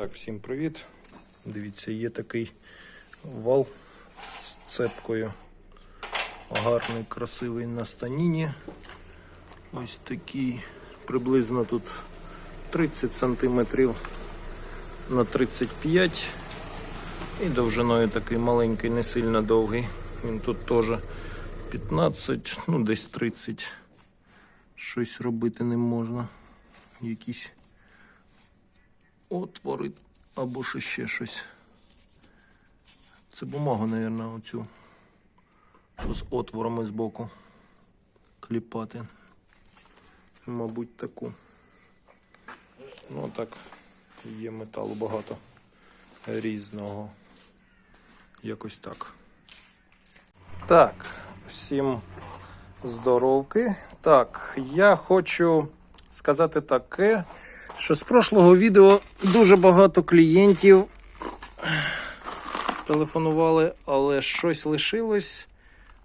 Так, всім привіт. Дивіться, є такий вал з цепкою. Гарний, красивий на станіні. Ось такий, приблизно тут 30 см на 35 і довжиною такий маленький, не сильно довгий. Він тут теж 15, ну десь 30. Щось робити не можна. Якісь отвори або ще щось. Це бумагу, мабуть, оцю. Що з отворами збоку кліпати. Мабуть, таку. Ну так, є металу багато різного. Якось так. Так, всім здоровки. Так, я хочу сказати таке, що з прошлого відео дуже багато клієнтів телефонували, але щось лишилось,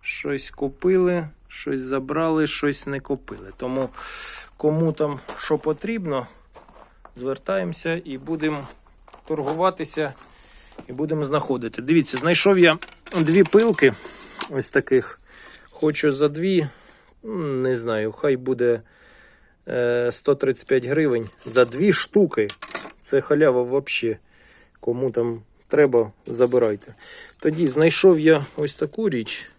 щось купили, щось забрали, щось не купили. Тому кому там що потрібно, звертаємося і будемо торгуватися і будемо знаходити. Дивіться, знайшов я дві пилки ось таких. Хочу за дві, не знаю, хай буде 135 гривень за дві штуки. Це халява взагалі. Кому там треба, забирайте. Тоді знайшов я ось таку річ.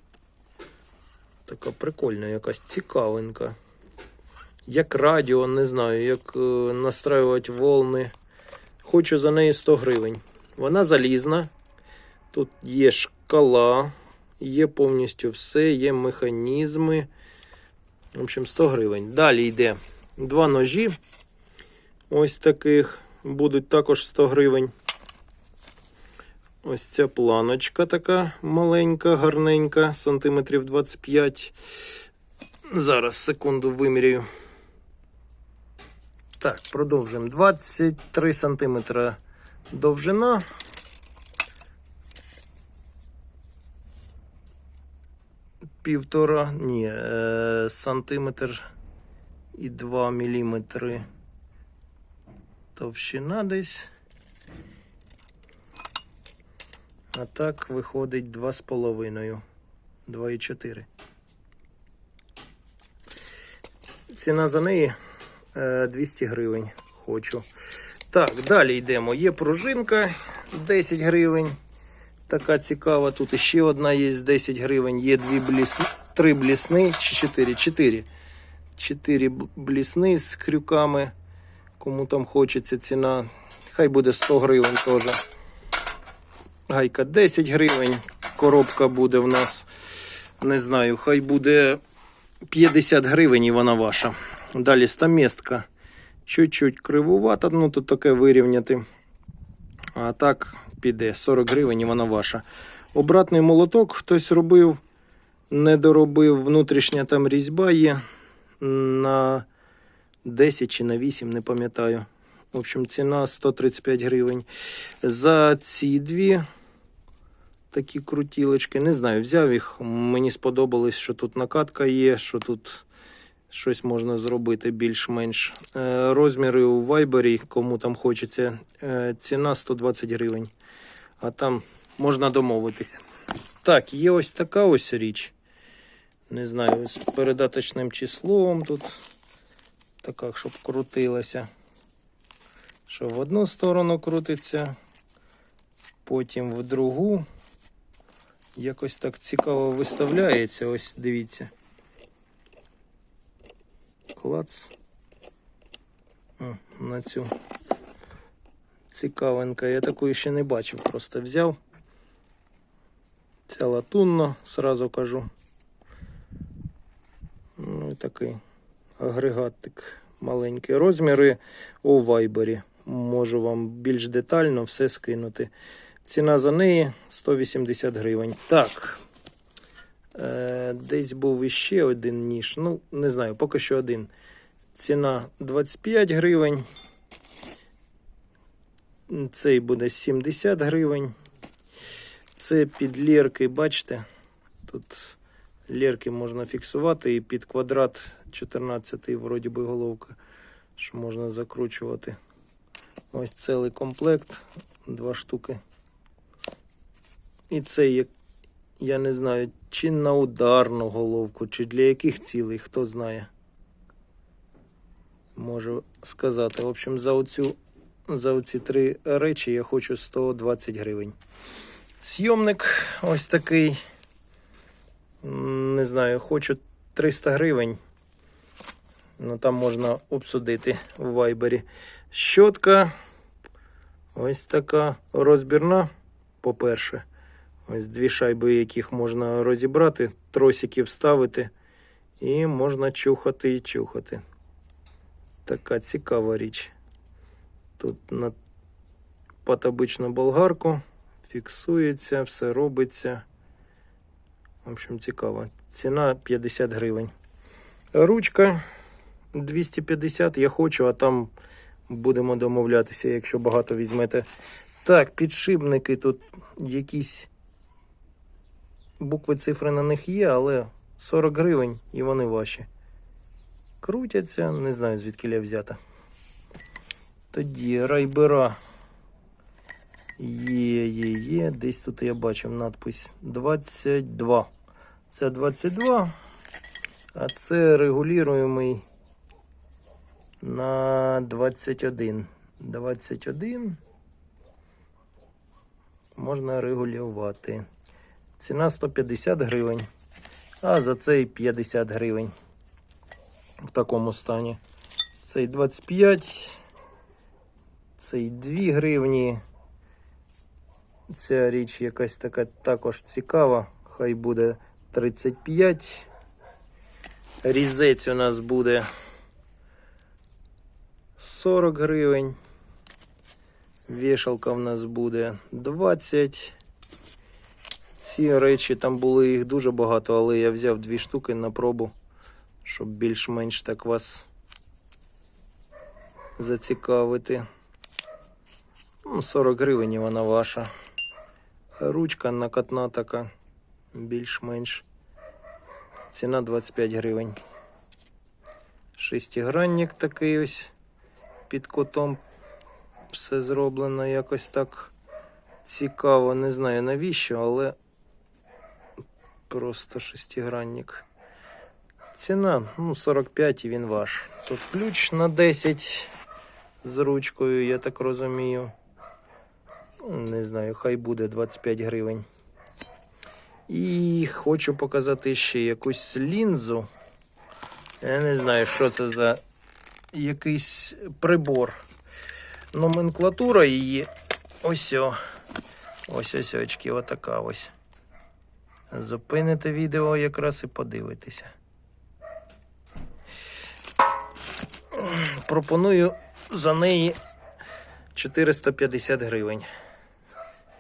Така прикольна, якась цікавинка. Як радіо, не знаю, як е, настраювати волни. Хочу за неї 100 гривень. Вона залізна. Тут є шкала, є повністю все, є механізми. В общем, 100 гривень. Далі йде два ножі. Ось таких. Будуть також 100 гривень. Ось ця планочка така маленька, гарненька, сантиметрів 25. Зараз секунду виміряю. Так, продовжуємо. 23 сантиметра довжина. Півтора, ні, е, сантиметр і 2 міліметри товщина десь. А так виходить 2,5. 2,4. Ціна за неї е, 200 гривень. Хочу. Так, далі йдемо. Є пружинка 10 гривень. Така цікава. Тут ще одна є 10 гривень. Є дві блісни, три блісни чи 4. 4. 4 блісни з крюками. Кому там хочеться ціна. Хай буде 100 гривень теж. Гайка 10 гривень. Коробка буде в нас. Не знаю, хай буде 50 гривень і вона ваша. Далі стаместка. Чуть-чуть кривувата, ну тут таке вирівняти. А так піде 40 гривень і вона ваша. Обратний молоток хтось робив, не доробив. Внутрішня там різьба є на 10 чи на 8, не пам'ятаю. В общем, ціна 135 гривень. За ці дві такі крутілочки. Не знаю, взяв їх. Мені сподобалось, що тут накатка є, що тут щось можна зробити більш-менш. Е, Розміри у Вайбері, кому там хочеться. Е, Ціна 120 гривень. А там можна домовитись. Так, є ось така ось річ. Не знаю, з передаточним числом тут. Така, щоб крутилася. Що в одну сторону крутиться, потім в другу. Якось так цікаво виставляється. Ось дивіться. Клац. О, на цю цікавинка. Я такої ще не бачив, просто взяв. Ця латунна, сразу кажу. Такий агрегатик маленький. Розміри у вайбері. Можу вам більш детально все скинути. Ціна за неї 180 гривень. Так. Е, десь був іще один ніж. Ну, не знаю, поки що один. Ціна 25 гривень. Цей буде 70 гривень. Це під лірки, бачите? Тут лірки можна фіксувати і під квадрат 14 вроді би головка, що можна закручувати. Ось цілий комплект, два штуки. І це я не знаю, чи на ударну головку, чи для яких цілей, хто знає. Можу сказати. В общем, за оцю, за оці три речі я хочу 120 гривень. Сйомник ось такий. Не знаю, хочу 300 гривень. Ну там можна обсудити в вайбері. Щотка. Ось така розбірна, по-перше. Ось дві шайби, яких можна розібрати, тросики вставити. І можна чухати і чухати. Така цікава річ. Тут на патобичну болгарку фіксується, все робиться. В общем, цікаво. Ціна 50 гривень. Ручка 250 я хочу, а там будемо домовлятися, якщо багато візьмете. Так, підшипники тут якісь букви цифри на них є, але 40 гривень і вони ваші. Крутяться, не знаю звідки я взята. Тоді райбера. Є, є, є. Десь тут я бачив надпись 22. Це 22, а це регулюємий на 21. 21 можна регулювати. Ціна 150 гривень, а за цей 50 гривень в такому стані. Цей 25, цей 2 гривні. Ця річ якась така також цікава. Хай буде 35. Різець у нас буде 40 гривень. Вішалка в нас буде 20. Ці речі там були їх дуже багато, але я взяв дві штуки на пробу, щоб більш-менш так вас зацікавити. Ну, 40 гривень вона ваша. Ручка накатна така, більш-менш. Ціна 25 гривень. Шестигранник такий ось під кутом. Все зроблено якось так цікаво. Не знаю навіщо, але просто шестигранник. Ціна ну, 45 і він ваш. Тут ключ на 10 з ручкою, я так розумію. Не знаю, хай буде 25 гривень. І хочу показати ще якусь лінзу. Я не знаю, що це за якийсь прибор. Номенклатура її. Ось о. Ось ось очки, отака ось. Зупините відео якраз і подивитеся. Пропоную за неї 450 гривень.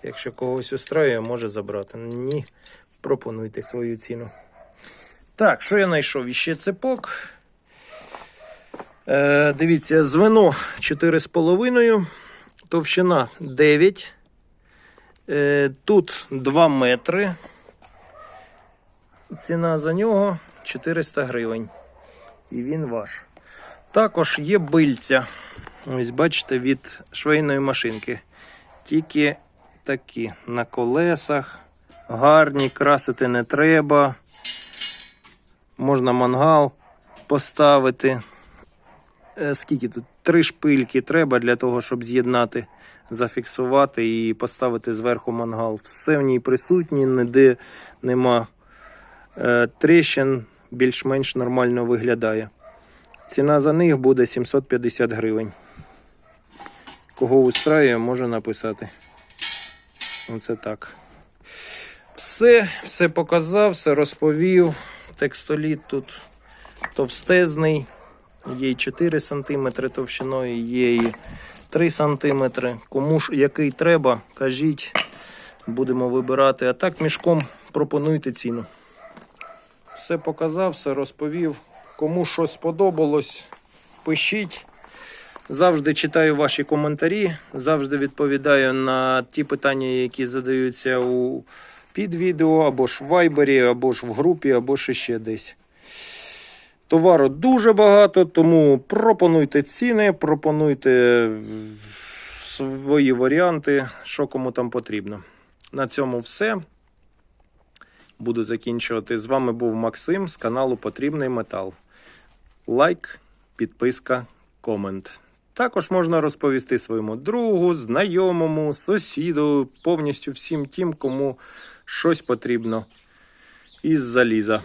Якщо когось устраює, може забрати. Ні, пропонуйте свою ціну. Так, що я знайшов? Іще цепок. Е, дивіться, звено 4,5, товщина 9. Е, тут 2 метри. Ціна за нього 400 гривень. І він ваш. Також є бильця. Ось бачите, від швейної машинки. Тільки такі на колесах. Гарні, красити не треба. Можна мангал поставити. Е, Скільки тут? Три шпильки треба для того, щоб з'єднати, зафіксувати і поставити зверху мангал. Все в ній присутнє, ніде нема е, тріщин, більш-менш нормально виглядає. Ціна за них буде 750 гривень. Кого устраює, може написати. Оце так. Все, все показав, все розповів. Текстоліт тут товстезний. Є 4 см товщиною, є і 3 см. Кому ж який треба, кажіть, будемо вибирати. А так мішком пропонуйте ціну. Все показав, все розповів. Кому щось сподобалось, пишіть. Завжди читаю ваші коментарі, завжди відповідаю на ті питання, які задаються у під відео, або ж в вайбері, або ж в групі, або ж ще десь. Товару дуже багато, тому пропонуйте ціни, пропонуйте свої варіанти, що кому там потрібно. На цьому все. Буду закінчувати. З вами був Максим з каналу Потрібний Метал. Лайк, підписка, комент. Також можна розповісти своєму другу, знайомому, сусіду, повністю всім тим, кому щось потрібно із заліза.